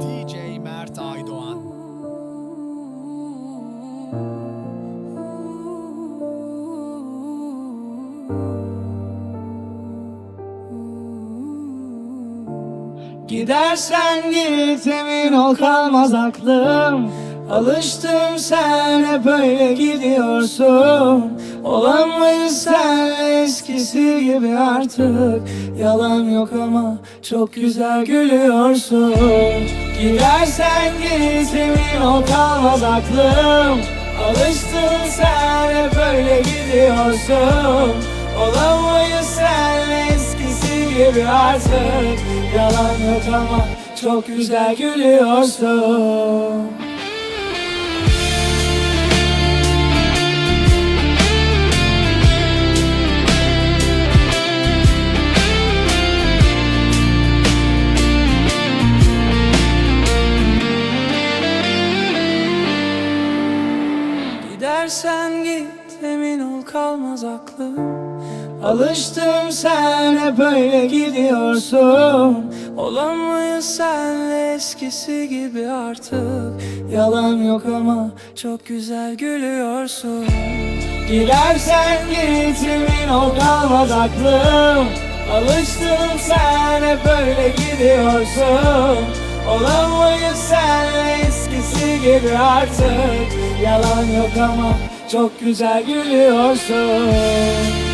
DJ Mert Aydoğan. Gidersen git emin ol kalmaz aklım. Alıştım sen hep öyle gidiyorsun. Olamayız sen? Eskisi gibi artık. Yalan yok ama çok güzel gülüyorsun Gidersen emin ol kalmaz aklım Alıştın sen hep öyle gidiyorsun. Olamayız sen eskisi gibi artık. Yalan yok ama çok güzel gülüyorsun Gidersen git emin ol kalmaz aklım. Alıştım sen hep öyle gidiyorsun. Olamayız senle eskisi gibi artık? Yalan yok ama çok güzel gülüyorsun. Gidersen git emin ol kalmaz aklım. Alıştım sen hep öyle gidiyorsun Olamayız senle eskisi gibi artık. Yalan yok ama çok güzel gülüyorsun